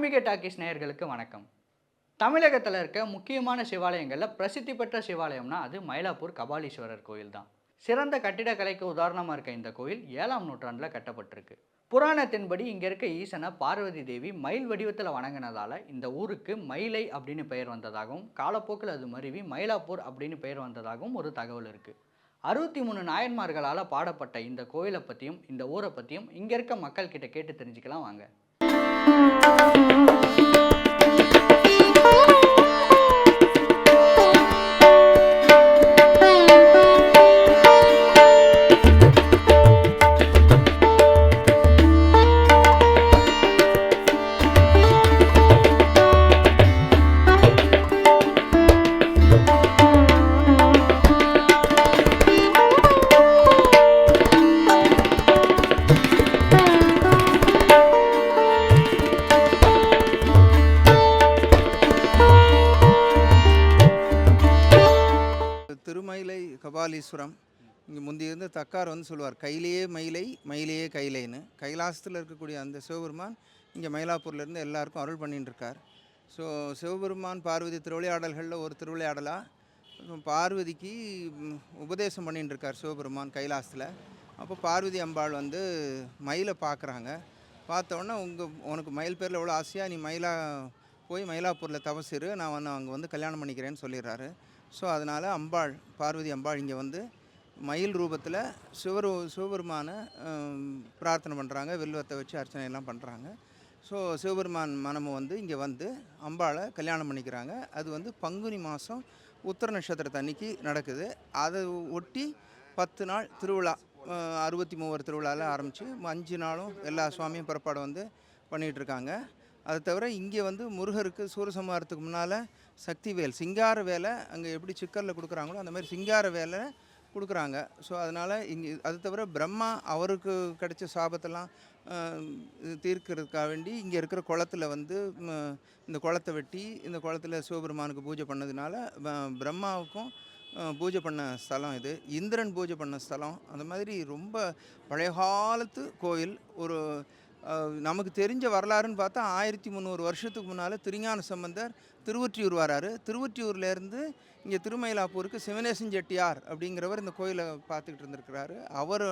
ஆன்மீக டாக்கிஸ் நேயர்களுக்கு வணக்கம். தமிழகத்தில் இருக்க முக்கியமான சிவாலயங்களில் பிரசித்தி பெற்ற சிவாலயம்னா அது மயிலாப்பூர் கபாலீஸ்வரர் கோயில் தான் சிறந்த கட்டிடக்கலைக்கு உதாரணமாக இருக்க இந்த கோயில் ஏழாம் நூற்றாண்டில் கட்டப்பட்டிருக்கு. புராணத்தின்படி இங்கே இருக்க ஈசனை பார்வதி தேவி மயில் வடிவத்தில் வணங்கினதால இந்த ஊருக்கு மயிலை அப்படின்னு பெயர் வந்ததாகவும் காலப்போக்கில் அது மருவி மயிலாப்பூர் அப்படின்னு பெயர் வந்ததாகவும் ஒரு தகவல் இருக்குது அறுபத்தி மூணு நாயன்மார்களால் பாடப்பட்ட இந்த கோயிலை பற்றியும் இந்த ஊரை பற்றியும் இங்கே இருக்க மக்கள்கிட்ட கேட்டு தெரிஞ்சுக்கலாம் வாங்க. Thank you. கபாலீஸ்வரம் இங்கே முந்தி இருந்து தக்கார் வந்து சொல்லுவார் கையிலேயே மயிலை மயிலையே கையிலைன்னு. கைலாசத்தில் இருக்கக்கூடிய அந்த சிவபெருமான் இங்கே மயிலாப்பூர்லேருந்து எல்லாருக்கும் அருள் பண்ணிட்டு இருக்கார் ஸோ சிவபெருமான் பார்வதி திருவிளையாடல்களில் ஒரு திருவிளையாடலாக பார்வதிக்கு உபதேசம் பண்ணிட்டு இருக்கார் சிவபெருமான் கைலாசத்தில். அப்போ பார்வதி அம்பாள் வந்து மயிலை பார்க்குறாங்க பார்த்தோன்னே உங்கள் உனக்கு மயில் பேரில் எவ்வளோ ஆசையாக நீ மயிலா போய் மயிலாப்பூரில் தவசிரு நான் வந்து அங்கே வந்து கல்யாணம் பண்ணிக்கிறேன்னு சொல்லிடுறாரு. ஸோ அதனால் அம்பாள் பார்வதி அம்பாள் இங்கே வந்து மயில் ரூபத்தில் சிவரு சிவபெருமான பிரார்த்தனை பண்ணுறாங்க வில்வத்தை வச்சு அர்ச்சனை எல்லாம் பண்ணுறாங்க ஸோ சிவபெருமான் மனமும் வந்து இங்கே வந்து அம்பாளை கல்யாணம் பண்ணிக்கிறாங்க. அது வந்து பங்குனி மாதம் உத்தர நட்சத்திரத்து அன்னைக்கு நடக்குது. அதை ஒட்டி பத்து நாள் திருவிழா அறுபத்தி மூவர் திருவிழாவில் ஆரம்பித்து அஞ்சு நாளும் எல்லா சுவாமியும் பிறப்பாடு வந்து பண்ணிகிட்ருக்காங்க அதை தவிர இங்கே வந்து முருகருக்கு சூரசம்ஹாரத்துக்கு முன்னால் சக்தி வேல் சிங்கார வேலை அங்கே எப்படி சிக்கரில் கொடுக்குறாங்களோ அந்த மாதிரி சிங்கார வேலை கொடுக்குறாங்க. ஸோ அதனால் இங்கே அது தவிர பிரம்மா அவருக்கு கிடைச்ச சாபத்தெல்லாம் தீர்க்கிறதுக்காக வேண்டி இங்கே இருக்கிற குளத்துல வந்து இந்த குளத்தை வெட்டி இந்த குளத்துல சிவபெருமானுக்கு பூஜை பண்ணதுனால பிரம்மாவுக்கும் பூஜை பண்ண ஸ்தலம் இது. இந்திரன் பூஜை பண்ண ஸ்தலம். அந்த மாதிரி ரொம்ப பழைய காலத்து கோயில். ஒரு நமக்கு தெரிஞ்ச வரலாறுன்னு பார்த்தா ஆயிரத்தி முந்நூறு வருஷத்துக்கு முன்னால் திருஞான சம்பந்தர் திருவொற்றியூர் வராரு. திருவொற்றியூர்லேருந்து இங்கே திருமயிலாப்பூருக்கு சிவனேசன் செட்டியார் அப்படிங்கிறவர் இந்த கோயிலை பார்த்துக்கிட்டு இருந்திருக்கிறாரு. அவர்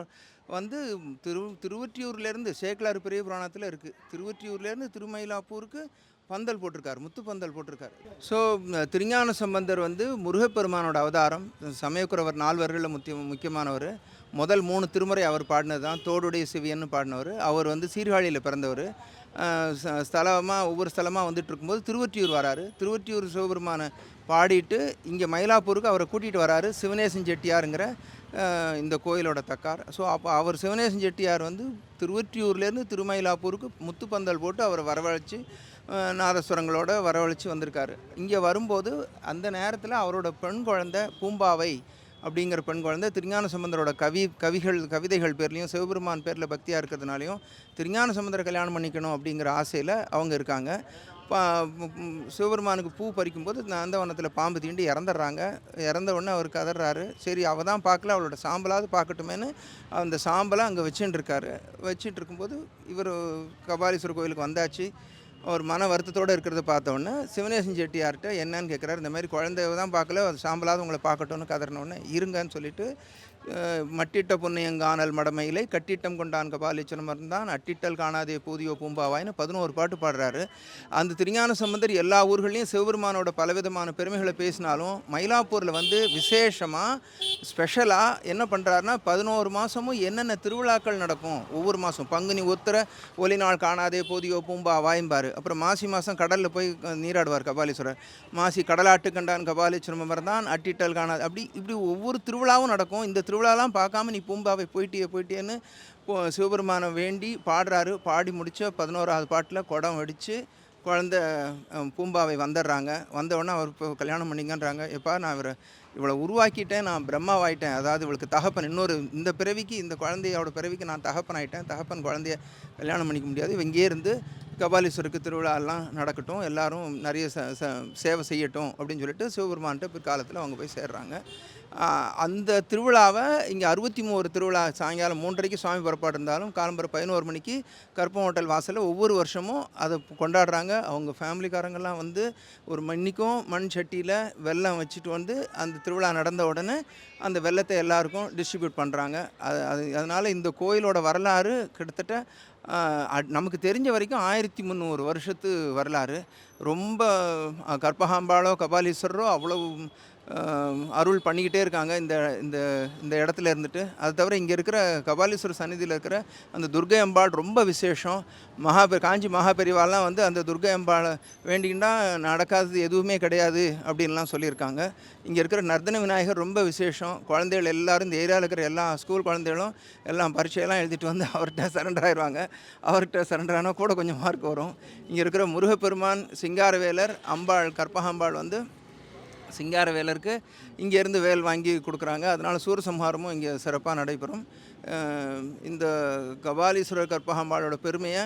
வந்து திரு திருவொற்றியூர்லேருந்து சேக்கலாறு பெரிய புராணத்தில் இருக்குது திருவொற்றியூர்லேருந்து திருமயிலாப்பூருக்கு பந்தல் போட்டிருக்காரு முத்து பந்தல் போட்டிருக்காரு. ஸோ திருஞான சம்பந்தர் வந்து முருகப்பெருமானோட அவதாரம். சமயக்குறவர் நால்வர்களில் முக்கிய முக்கியமானவர். முதல் மூணு திருமுறை அவர் பாடினது தான் தோடுடைய சிவியன்னு பாடினவர். அவர் வந்து சீர்காழியில் பிறந்தவர். ஸ்தலமாக ஒவ்வொரு ஸ்தலமாக வந்துட்டு இருக்கும்போது திருவொற்றியூர் வராரு. திருவொற்றியூர் சிவபெருமானை பாடிட்டு இங்கே மயிலாப்பூருக்கு அவரை கூட்டிகிட்டு வராரு சிவனேசன் செட்டியாருங்கிற இந்த கோயிலோட தக்கார். ஸோ அப்போ அவர் சிவனேசன் செட்டியார் வந்து திருவொற்றியூர்லேருந்து திருமயிலாப்பூருக்கு முத்துப்பந்தல் போட்டு அவரை வரவழைச்சி நாதஸ்வரங்களோட வரவழைச்சி வந்திருக்காரு. இங்கே வரும்போது அந்த நேரத்தில் அவரோட பெண் குழந்தை பூம்பாவை அப்படிங்கிற பெண் குழந்தை திருஞான சம்பந்தரோட கவி கவிகள் கவிதைகள் பேர்லேயும் சிவபெருமான் பேரில் பக்தியாக இருக்கிறதுனாலையும் திருஞான சம்பந்தரை கல்யாணம் பண்ணிக்கணும் அப்படிங்கிற ஆசையில் அவங்க இருக்காங்க. பா சிவபெருமானுக்கு பூ பறிக்கும்போது நந்தவனத்தில் பாம்பு தீண்டி இறந்துடுறாங்க. இறந்த உடனே அவர் கதறாரு. சரி அவள் தான் பார்க்கல அவளோட சாம்பலாவது பார்க்கட்டுமேன்னு அந்த சாம்பலை அங்கே வச்சுட்டு இருக்காரு வச்சுட்டு இருக்கும்போது இவர் கபாலீஸ்வரர் கோயிலுக்கு வந்தாச்சு. அவர் மன வருத்தத்தோடு இருக்கிறத பார்த்தோன்னே சிவனேசன் செட்டியார்கிட்ட என்னன்னு கேட்குறாரு. இந்த மாதிரி குழந்தைய தான் பார்க்கல. அது சாம்பலாவது உங்களை பார்க்கட்டும்னு கதறினோடனே இருங்கன்னு சொல்லிட்டு மட்டிட்ட புண்ணியங்கானல் மடமையிலை கட்டிட்டம் கொண்டான் கபாலீச்சனம் இருந்தான் அட்டிட்டல் காணாதே பூதியோ பூம்பாவாயின்னு பதினோரு பாட்டு பாடுறாரு. அந்த திருஞான சம்பந்தர் எல்லா ஊர்களையும் சிவபெருமானோட பலவிதமான பெருமைகளை பேசினாலும் மயிலாப்பூரில் வந்து விசேஷமாக ஸ்பெஷலாக என்ன பண்ணுறாருன்னா பதினோரு மாதமும் என்னென்ன திருவிழாக்கள் நடக்கும்? ஒவ்வொரு மாதம் பங்குனி ஒத்துற ஒலி நாள் காணாதே போதியோ பூம்பா வாய்ம்பார் அப்புறம் மாசி மாதம் கடலில் போய் நீராடுவார் கபாலீஸ்வரர். மாசி கடலாட்டு கண்டான் கபாலீஸ்வரம் தான் அட்டிட்டல் காணாது அப்படி இப்படி ஒவ்வொரு திருவிழாவும் நடக்கும். இந்த திருவிழாலாம் பார்க்காம நீ பூம்பாவை போயிட்டியே போயிட்டியேன்னு போ- சிவபெருமானை வேண்டி பாடுறாரு. பாடி முடிச்ச பதினோராவது பாட்டில் குடம் வெடித்து குழந்த பூம்பாவை வந்துடுறாங்க. வந்தவொடனே அவர் இப்போ கல்யாணம் பண்ணிங்கன்றாங்க. எப்பா நான் இவரை இவளை உருவாக்கிட்டேன் நான் பிரம்மாவாயிட்டேன். அதாவது இவளுக்கு தகப்பன் இன்னொரு இந்த பிறவிக்கு இந்த குழந்தையோட பிறவிக்கு நான் தகப்பன் ஆயிட்டேன் தகப்பன் குழந்தைய கல்யாணம் பண்ணிக்க முடியாது. இவ இங்கே இருந்து கபாலீஸ்வருக்கு திருவிழாலாம் நடக்கட்டும் எல்லாரும் நிறைய ச ச சேவை செய்யட்டும் அப்படின்னு சொல்லிட்டு சிவபெருமான்ட்டு பிற்காலத்தில் அவங்க போய் சேர்றாங்க. அந்த திருவிழாவை இங்கே அறுபத்தி மூணு திருவிழா சாயங்காலம் மூன்றரைக்கு சுவாமி புறப்பாடு இருந்தாலும் காலம்பரம் பதினோரு மணிக்கு கற்பம் ஹோட்டல் வாசலில் ஒவ்வொரு வருஷமும் அதை கொண்டாடுறாங்க. அவங்க ஃபேமிலிக்காரங்கெல்லாம் வந்து ஒரு மண்ணிக்கும் மண் சட்டியில் வெள்ளம் வச்சுட்டு வந்து அந்த திருவிழா நடந்த உடனே அந்த வெள்ளத்தை எல்லாருக்கும் டிஸ்ட்ரிபியூட் பண்ணுறாங்க அது அது அதனால் இந்த கோயிலோட வரலாறு கிட்டத்தட்ட நமக்கு தெரிஞ்ச வரைக்கும் ஆயிரத்தி முந்நூறு வருஷத்து வரலாறு. ரொம்ப கற்பகாம்பாளோ கபாலீஸ்வரரோ அவ்வளோ அருள் பண்ணிக்கிட்டே இருக்காங்க இந்த இந்த இந்த இடத்துல இருந்துட்டு. அது தவிர இங்கே இருக்கிற கபாலீஸ்வரர் சந்நிதியில் இருக்கிற அந்த துர்கை அம்பாள் ரொம்ப விசேஷம். மகாபெ காஞ்சி மகாபெரிவாலாம் வந்து அந்த துர்கை அம்பாளை வேண்டிக்கிட்டா நடக்காதது எதுவுமே கிடையாது அப்படின்லாம் சொல்லியிருக்காங்க. இங்கே இருக்கிற நர்தன விநாயகர் ரொம்ப விசேஷம். குழந்தைகள் எல்லோரும் இந்த ஏரியாவில் இருக்கிற எல்லா ஸ்கூல் குழந்தைகளும் எல்லாம் பரீட்சையெல்லாம் எழுதிட்டு வந்து அவர்கிட்ட சரண்டர் ஆயிடுவாங்க அவர்கிட்ட சரண்டர் ஆனால் கூட கொஞ்சம் மார்க் வரும். இங்கே இருக்கிற முருகப்பெருமான் சிங்காரவேலர் அம்பாள் கற்பகாம்பாள் வந்து சிங்கார வேலருக்கு இங்கேருந்து வேல் வாங்கி கொடுக்குறாங்க. அதனால் சூரசம்ஹாரமும் இங்கே சிறப்பாக நடைபெறும். இந்த கபாலீஸ்வரர் கற்பகாம்பாளோட பெருமையை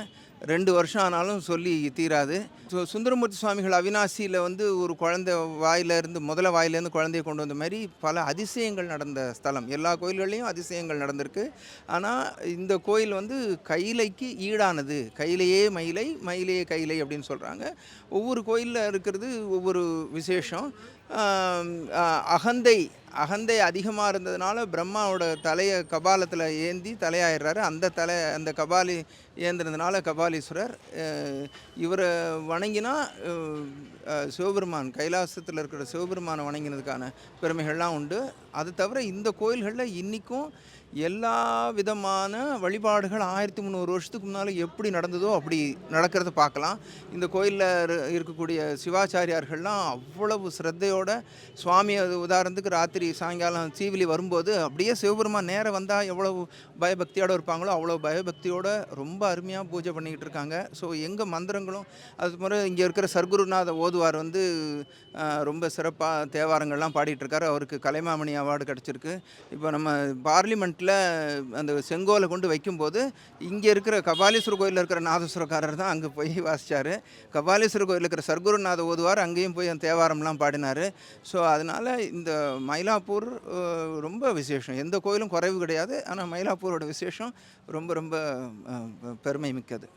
ரெண்டு வருஷம் ஆனாலும் சொல்லி தீராது. ஸோ சுந்தரமூர்த்தி சுவாமிகள் அவினாசியில் வந்து ஒரு குழந்தை வாயிலேருந்து முதல்ல வாயிலேருந்து குழந்தைய கொண்டு வந்த மாதிரி பல அதிசயங்கள் நடந்த ஸ்தலம். எல்லா கோயில்கள்லேயும் அதிசயங்கள் நடந்திருக்கு. ஆனால் இந்த கோயில் வந்து கைலைக்கு ஈடானது. கையிலேயே மயிலை மயிலையே கைலை அப்படின்னு சொல்கிறாங்க ஒவ்வொரு கோயிலில் இருக்கிறது ஒவ்வொரு விசேஷம். அகந்தை அகந்தை அதிகமாக இருந்ததுனால பிரம்மாவோட தலையை கபாலத்தில் ஏந்தி தலையாயிடுறாரு. அந்த தலை அந்த கபாலி ஏந்தினதுனால கபாலீஸ்வரர் இவரை வணங்கினா சிவபெருமான் கைலாசத்தில் இருக்கிற சிவபெருமானை வணங்கினதுக்கான பெருமைகள்லாம் உண்டு. அது தவிர இந்த கோயில்களில் இன்றைக்கும் எல்லா விதமான வழிபாடுகள் ஆயிரத்தி முந்நூறு வருஷத்துக்கு முன்னால் எப்படி நடந்ததோ அப்படி நடக்கிறத பார்க்கலாம். இந்த கோயிலில் இருக்கக்கூடிய சிவாச்சாரியார்கள்லாம் அவ்வளவு சிரத்தையோட சுவாமி அது உதாரணத்துக்கு ராத்திரி சாயங்காலம் சீவிலி வரும்போது அப்படியே சிவபெருமான் நேரம் வந்தால் எவ்வளவு பயபக்தியோடு இருப்பாங்களோ அவ்வளோ பயபக்தியோடு ரொம்ப அருமையாக பூஜை பண்ணிக்கிட்டு இருக்காங்க. ஸோ எங்கள் மந்திரங்களும் அது முறை இங்கே இருக்கிற சர்க்குருநாத ஓதுவார் வந்து ரொம்ப சிறப்பாக தேவாரங்கள்லாம் பாடிட்டு இருக்காரு. அவருக்கு கலைமாமணியாக அவார்டு கிடச்சிருக்கு. இப்போ நம்ம பார்லிமெண்ட்டில் அந்த செங்கோலை கொண்டு வைக்கும்போது இங்கே இருக்கிற கபாலீஸ்வரர் கோயிலில் இருக்கிற நாதஸ்வரக்காரர் தான் அங்கே போய் வாசித்தார் கபாலீஸ்வரர் கோயிலில் இருக்கிற சர்க்குருநாத ஓதுவார் அங்கேயும் போய் அந்த தேவாரம்லாம் பாடினார். ஸோ அதனால் இந்த மயிலாப்பூர் ரொம்ப விசேஷம். எந்த கோயிலும் குறைவு கிடையாது. ஆனால் மயிலாப்பூரோட விசேஷம் ரொம்ப ரொம்ப பெருமை மிக்கது.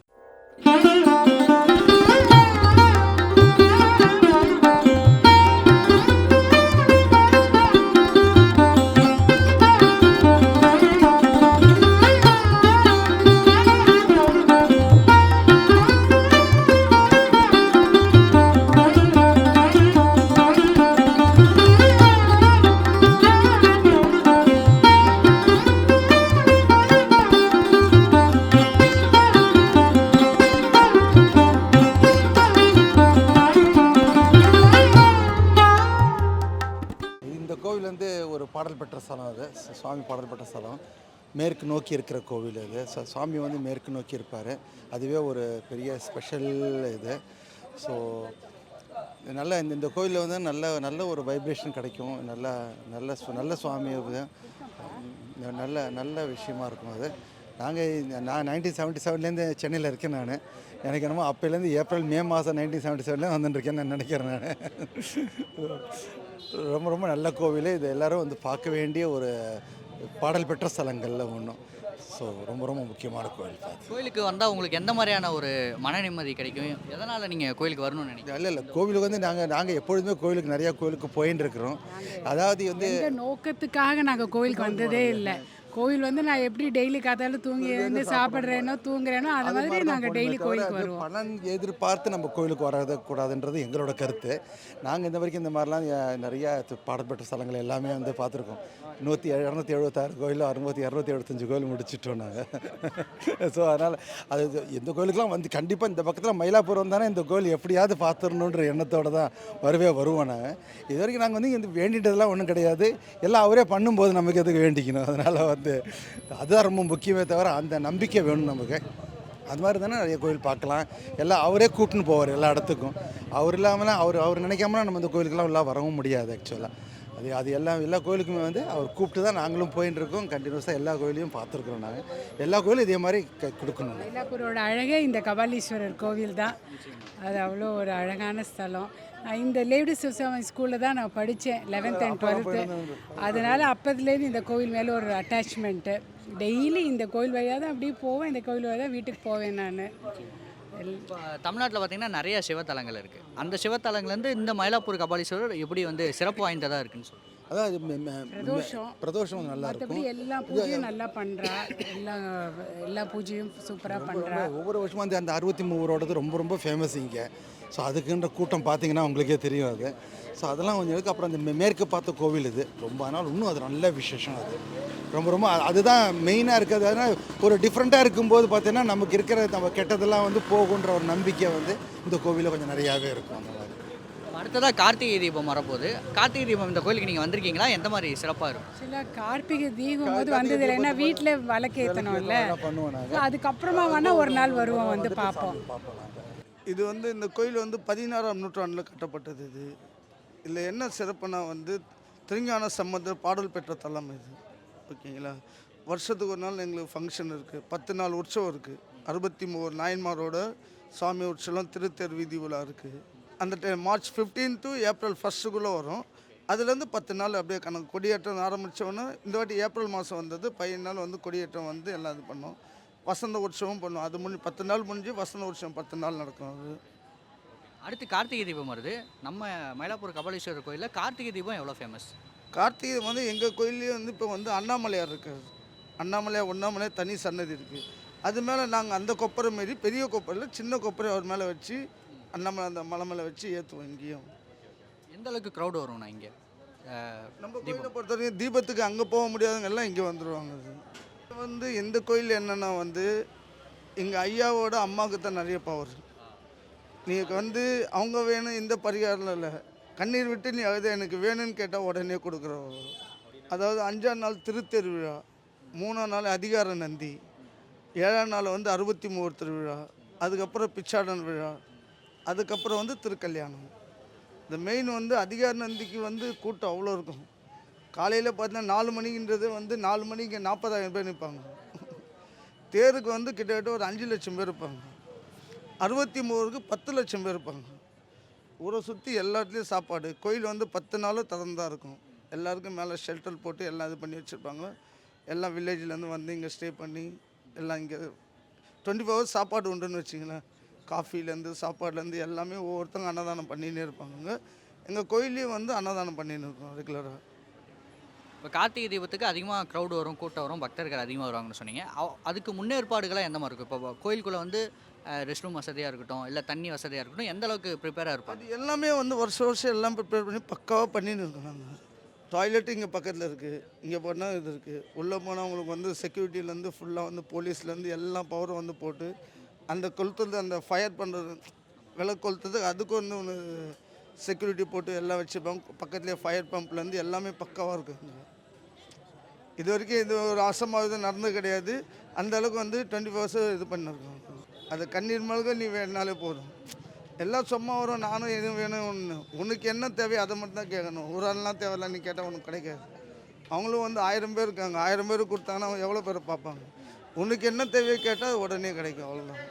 சுவாமி பாடல் பெற்ற ஸ்தலம். மேற்கு நோக்கி இருக்கிற கோவில் அது. ஸோ சுவாமி வந்து மேற்கு நோக்கி இருப்பார். அதுவே ஒரு பெரிய ஸ்பெஷல் இது. ஸோ நல்ல இந்த இந்த கோயிலில் வந்து நல்ல நல்ல ஒரு வைப்ரேஷன் கிடைக்கும். நல்ல நல்ல நல்ல சுவாமி நல்ல நல்ல விஷயமா இருக்கும் அது. நாங்கள் நான் நைன்டீன் செவன்ட்டி செவன்லேருந்து சென்னையில் இருக்கேன் நான். எனக்கு என்னமோ அப்போலேருந்து ஏப்ரல் மே மாதம் நைன்டீன் செவன்ட்டி செவன்லேருந்து வந்துட்டுருக்கேன்னு நான் நினைக்கிறேன் நான். ரொம்ப ரொம்ப நல்ல கோவில். இது எல்லோரும் வந்து பார்க்க வேண்டிய ஒரு பாடல் பெற்ற ஸ்தலங்களில் ஒன்றும் ஸோ ரொம்ப ரொம்ப முக்கியமான கோவில் அது. கோயிலுக்கு வந்தால் உங்களுக்கு எந்த மாதிரியான ஒரு மன நிம்மதி கிடைக்கும்? எதனால் நீங்கள் கோயிலுக்கு வரணும்னு நினைக்கிறீங்க? இல்லை இல்லை. கோவிலுக்கு வந்து நாங்கள் நாங்கள் எப்பொழுதுமே கோவிலுக்கு நிறையா கோவிலுக்கு போயின்னு இருக்கிறோம் அதாவது வந்து நோக்கத்துக்காக நாங்கள் கோயிலுக்கு வந்ததே இல்லை. கோயில் வந்து நான் எப்படி டெய்லி காத்தால தூங்கி எழுந்து சாப்பிட்றேனோ தூங்குறேனோ அது மாதிரி தான் நாங்கள் டெய்லி கோயிலுக்கு வருவோம் பலன் எதிர்பார்த்து நம்ம கோயிலுக்கு வராத கூடாதுன்றது எங்களோட கருத்து. நாங்கள் இந்த வரைக்கும் இந்த மாதிரிலாம் நிறைய பாடப்பட்ட ஸ்தலங்கள் எல்லாமே வந்து பார்த்துருக்கோம். நூற்றி இரநூத்தி எழுபத்தாறு கோயில் அறுநூத்தி இரநூத்தி எழுபத்தஞ்சு கோயில் முடிச்சிட்டோம் நாங்கள் ஸோ அதனால் அது எந்த கோயிலுக்குலாம் வந்து கண்டிப்பாக இந்த பக்கத்தில் மயிலாப்பூர் வந்தானே இந்த கோயில் எப்படியாவது பார்த்துடணுன்ற எண்ணத்தோட தான் வரவே வருவோம் நாங்கள் இது வரைக்கும் நாங்கள் வந்து இந்த வேண்டிட்டதெல்லாம் ஒன்றும் கிடையாது. எல்லாம் அவரே பண்ணும்போது நமக்கு எதுக்கு வேண்டிக்கணும்? அதனால் வந்து அதுதான் ரொம்ப முக்கியமே தவிர அந்த நம்பிக்கை வேணும் நமக்கு. அது மாதிரி தானே நிறைய கோயில் பார்க்கலாம். எல்லாம் அவரே கூட்டின்னு போவார் எல்லா இடத்துக்கும். அவர் இல்லாமல் அவர் அவர் நினைக்காமலாம் நம்ம இந்த கோயிலுக்கெல்லாம் உள்ளே வரவும் முடியாது ஆக்சுவலாக அது அது எல்லா எல்லா கோயிலுக்குமே வந்து அவர் கூப்பிட்டு தான் நாங்களும் போயின்னு இருக்கோம் கண்டினியூஸாக எல்லா கோயிலையும் பார்த்துருக்குறோம் நாங்கள் எல்லா கோயிலும் இதே மாதிரி க கொடுக்கணும் மயிலாப்பூரோட அழகே இந்த கபாலீஸ்வரர் கோவில் தான் அது அவ்வளோ ஒரு அழகான ஸ்தலம். இந்த லேடிஸ் சிவசாமி ஸ்கூலில் தான் நான் படித்தேன் லெவன்த் அண்ட் டுவெல்த்து அதனால் அப்போதுலேருந்து இந்த கோவில் மேலே ஒரு அட்டாச்மெண்ட்டு டெய்லி இந்த கோயில் வழியாக தான் அப்படியே போவேன் இந்த கோயில் வழியாக தான் வீட்டுக்கு போவேன் நான். தமிழ்நாட்டில் பார்த்தீங்கன்னா நிறைய சிவத்தலங்கள் இருக்குது அந்த சிவத்தலங்கள்லேருந்து இந்த மயிலாப்பூர் கபாலீஸ்வரர் எப்படி வந்து சிறப்பு வாய்ந்ததாக இருக்குன்னு சொல்லி அதாவது மெ- மெ- பிரதோஷம். பிரதோஷம் நல்லா மற்றபடி இருக்கும். எல்லா பூஜையும் நல்லா பண்ணுறா எல்லா எல்லா பூஜையும் சூப்பராக பண்ணுறா ஒவ்வொரு வருஷமும் வந்து அந்த அறுபத்தி மூவரோடது ரொம்ப ரொம்ப ஃபேமஸ் இங்கே. ஸோ அதுக்குன்ற கூட்டம் பார்த்தீங்கன்னா உங்களுக்கே தெரியும் அது. ஸோ அதெல்லாம் கொஞ்சம் இருக்கு. அப்புறம் அந்த மே- மேற்கு பார்த்த கோவில் இது. ரொம்ப ஆனால் இன்னும் அது நல்ல விசேஷம் அது. ரொம்ப ரொம்ப அ- அதுதான் மெயினாக இருக்குது. அதனால் ஒரு டிஃப்ரெண்ட்டாக இருக்கும்போது பார்த்தீங்கன்னா நமக்கு இருக்கிற நம்ம கெட்டதெல்லாம் வந்து போகுன்ற ஒரு நம்பிக்கை வந்து இந்த கோவிலில் கொஞ்சம் நிறையாவே இருக்கும். அந்த மாதிரி அடுத்ததாக கார்த்திகை தீபம் வரப்போகுது. கார்த்திகை தீபம் இந்த கோயிலுக்கு நீங்கள் வந்திருக்கீங்களா? எந்த மாதிரி சிறப்பாக இருக்கும்? சில கார்த்திகை தீபம் போது வந்ததில்லை. ஏன்னா வீட்டில் விளக்கேற்றணும்ல பண்ணுவோம் அதுக்கப்புறமா வேணால் ஒரு நாள் வருவோம் வந்து பார்ப்போம். இது வந்து இந்த கோயில் வந்து பதினாறாம் நூற்றாண்டில் கட்டப்பட்டது இது. இதில் என்ன சிறப்புனா வந்து திருஞான சம்பந்தர் பாடல் பெற்ற தலம் இது. ஓகேங்களா? வருஷத்துக்கு ஒரு நாள் எங்களுக்கு ஃபங்க்ஷன் இருக்குது பத்து நாள் உற்சவம் இருக்குது அறுபத்தி மூணு நாயன்மாரோட சுவாமி உற்சவம் திருத்தேர் வீதி விழா இருக்குது அந்த டைம் மார்ச் 15 டு ஏப்ரல் ஃபஸ்ட்டுக்குள்ளே வரும். அதுலேருந்து பத்து நாள் அப்படியே கணக்கு கொடியேற்றம் ஆரம்பித்தோன்னே இந்த வாட்டி ஏப்ரல் மாதம் வந்தது பதினஞ்சு நாள் வந்து கொடியேற்றம் வந்து எல்லாம் இது பண்ணோம். வசந்த உற்சவம் பண்ணுவோம் அது முடிஞ்சு பத்து நாள் முடிஞ்சு வசந்த உற்சவம் பத்து நாள் நடக்கும் அது. அடுத்து கார்த்திகை தீபம் வருது. நம்ம மயிலாப்பூர் கபாலீஸ்வரர் கோயிலில் கார்த்திகை தீபம் எவ்வளோ ஃபேமஸ் கார்த்திகை வந்து எங்கள் கோயில்லேயே வந்து இப்போ வந்து அண்ணாமலையார் இருக்கார் அண்ணாமலையார் ஒன்றாமலையார் தனி சன்னதி இருக்குது அது மேலே நாங்கள் அந்த கொப்பரை மாரி பெரிய கொப்பரையில் சின்ன கொப்பரை அவர் மேலே வச்சு அண்ணாமலை அந்த மலை மேலே வச்சு ஏற்றுவோம் இங்கேயும். எந்த அளவுக்கு க்ரௌட் வரும்ண்ணா இங்கே? நம்ம கோயிலை பொறுத்தவரைக்கும் தீபத்துக்கு அங்கே போக முடியாதவங்க எல்லாம் இங்கே வந்துடுவாங்க இது வந்து எந்த கோயில் என்னென்னா வந்து எங்கள் ஐயாவோட அம்மாவுக்கு தான் நிறைய பவர் நீங்கள் வந்து அவங்க வேணும் இந்த பரிகாரம் இல்லை. கண்ணீர் விட்டு நீ அழுத எனக்கு வேணும்னு கேட்டால் உடனே கொடுக்குறோம். அதாவது அஞ்சாம் நாள் திருத்தெருவிழா மூணாம் நாள் அதிகார நந்தி ஏழாம் நாள் வந்து அறுபத்தி மூவர் திருவிழா அதுக்கப்புறம் பிச்சாடன் விழா அதுக்கப்புறம் வந்து திருக்கல்யாணம். இந்த மெயின் வந்து அதிகார நந்திக்கு வந்து கூட்டம் அவ்வளோ இருக்கும். காலையில் பார்த்தீங்கன்னா நாலு மணின்றது வந்து நாலு மணிக்கு நாற்பதாயிரம் பேர் நிற்பாங்க. தேருக்கு வந்து கிட்டத்தட்ட ஒரு அஞ்சு லட்சம் பேர் இருப்பாங்க. அறுபத்தி மூணுக்கு பத்து லட்சம் பேர் இருப்பாங்க. ஊரை சுற்றி எல்லா இடத்துலையும் சாப்பாடு. கோயில் வந்து பத்து நாளும் திறந்தா இருக்கும். எல்லாருக்கும் மேலே ஷெல்டர் போட்டு எல்லாம் இது பண்ணி வச்சுருப்பாங்க. எல்லாம் வில்லேஜ்லேருந்து வந்து இங்கே ஸ்டே பண்ணி எல்லாம் இங்கே டுவெண்ட்டி ஃபோர் ஹவர்ஸ் சாப்பாடு உண்டுன்னு வச்சிங்களேன் காஃபிலேருந்து சாப்பாடுலேருந்து எல்லாமே ஒவ்வொருத்தங்க அன்னதானம் பண்ணினே இருப்பாங்க எங்கள் கோயிலையும் வந்து அன்னதானம் பண்ணின்னு இருக்கோம் ரெகுலராக இப்போ கார்த்திகை தீபத்துக்கு அதிகமாக க்ரௌட் வரும் கூட்டம் வரும் பக்தர்கள் அதிகமாக வருவாங்கன்னு சொன்னீங்க. அதுக்கு முன்னேற்பாடுகளாக எந்த மாதிரி இருக்கும் இப்போ கோயிலுக்குள்ளே வந்து ரெஸ்ட் ரூம் வசதியாக இருக்கட்டும் இல்லை தண்ணி வசதியாக இருக்கட்டும் எந்த அளவுக்கு ப்ரிப்பேராக இருப்பாங்க? அது எல்லாமே வந்து வருஷம் வருஷம் எல்லாம் ப்ரிப்பேர் பண்ணி பக்காவாக பண்ணின்னு இருக்கோம் நாங்கள் டாய்லெட்டு இங்கே பக்கத்தில் இருக்குது இங்கே போனால் இது இருக்குது உள்ளே போனால் உங்களுக்கு வந்து செக்யூரிட்டிலேருந்து ஃபுல்லாக வந்து போலீஸ்லேருந்து எல்லா பவரும் வந்து போட்டு அந்த கொளுத்துறது அந்த ஃபயர் பண்ணுறது விலை கொளுத்துறது அதுக்கு வந்து ஒன்று செக்யூரிட்டி போட்டு எல்லாம் வச்சுருப்பாங்க பக்கத்துலேயே ஃபயர் பம்ப்லேருந்து எல்லாமே பக்காவாக இருக்குது இது வரைக்கும் இது ஒரு அசம்பாவிதம் நடந்தது கிடையாது. அந்த அளவுக்கு வந்து டுவெண்ட்டி ஃபோர்ஸும் இது பண்ணிருக்கோம். அது கண்ணீர் மல்க நீ வேணாலே போதும். எல்லாம் சும்மா வரும் நானும் எதுவும் வேணும் ஒன்று உனக்கு என்ன தேவையோ அதை மட்டும் தான் கேட்கணும். ஒரு ஆள்லாம் தேவையில்ல நீ கேட்டால் உனக்கு கிடைக்காது. அவங்களும் வந்து ஆயிரம் பேர் இருக்காங்க. ஆயிரம் பேர் கொடுத்தாங்கன்னா அவங்க எவ்வளோ பேர் பார்ப்பாங்க? உனக்கு என்ன தேவையோ கேட்டால் உடனே கிடைக்கும் அவ்வளோதான்